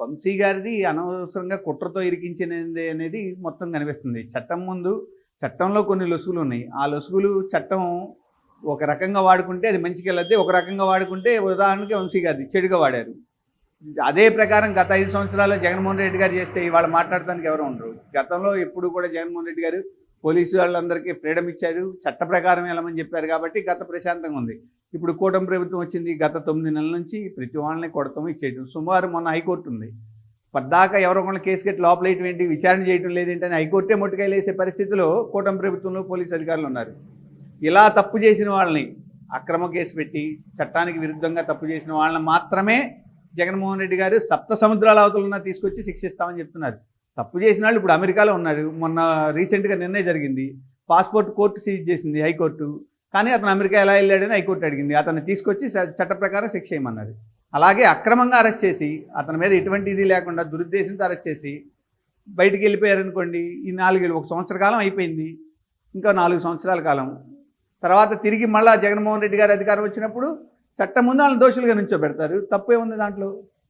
వంశీ గారిది అనవసరంగా కుట్రతో ఇరికించినది అనేది మొత్తం కనిపిస్తుంది. చట్టం ముందు చట్టంలో కొన్ని లొసుగులు ఉన్నాయి. ఆ లొసుగులు చట్టం ఒక రకంగా వాడుకుంటే అది మంచికి వెళ్ళద్ది ఒక రకంగా వాడుకుంటే ఉదాహరణకి వంశీ గారిది చెడుగా వాడారు. అదే ప్రకారం గత ఐదు సంవత్సరాల్లో జగన్మోహన్ రెడ్డి గారు చేస్తే ఇవాళ మాట్లాడటానికి ఎవరు ఉండరు. గతంలో ఎప్పుడు కూడా జగన్మోహన్ రెడ్డి గారు పోలీసు వాళ్ళందరికీ ఫ్రీడమ్ ఇచ్చారు. చట్ట ప్రకారం వెళ్ళమని చెప్పారు కాబట్టి గత ప్రశాంతంగా ఉంది. ఇప్పుడు కూటమి ప్రభుత్వం వచ్చింది గత తొమ్మిది నెలల నుంచి ప్రతి వాళ్ళని కొడతాం ఇచ్చేయటం. సుమారు మొన్న హైకోర్టు ఉంది. పద్దాకా ఎవరో కేసు కట్టి లోపలేయటం ఏంటి విచారణ చేయటం లేదేంటని హైకోర్టే ముట్టుకాయలేసే పరిస్థితిలో కూటమి ప్రభుత్వంలో పోలీసు అధికారులు ఉన్నారు. ఇలా తప్పు చేసిన వాళ్ళని అక్రమ కేసు పెట్టి చట్టానికి విరుద్ధంగా తప్పు చేసిన వాళ్ళని మాత్రమే జగన్మోహన్ రెడ్డి గారు సప్త సముద్రాల అవతలున్న తీసుకొచ్చి శిక్షిస్తామని చెప్తున్నారు. తప్పు చేసిన వాళ్ళు ఇప్పుడు అమెరికాలో ఉన్నారు. మొన్న రీసెంట్గా నిర్ణయం జరిగింది. పాస్పోర్ట్ కోర్టు సీజ్ చేసింది హైకోర్టు. కానీ అతను అమెరికా ఎలా వెళ్ళాడని హైకోర్టు అడిగింది. అతన్ని తీసుకొచ్చి చట్ట ప్రకారం శిక్ష చేయమన్నారు అలాగే అక్రమంగా అరెస్ట్ చేసి అతని మీద ఎటువంటి ఇది లేకుండా దురుద్దేశంతో అరెస్ట్ చేసి బయటికి వెళ్ళిపోయారనుకోండి ఈ నాలుగేళ్ళు ఒక సంవత్సర కాలం అయిపోయింది. ఇంకా నాలుగు సంవత్సరాల కాలం. తర్వాత తిరిగి మళ్ళా జగన్మోహన్ రెడ్డి గారు అధికారం వచ్చినప్పుడు చట్టం ముందు వాళ్ళని దోషులుగా నుంచోబెడతారు. తప్పే ఉంది దాంట్లో.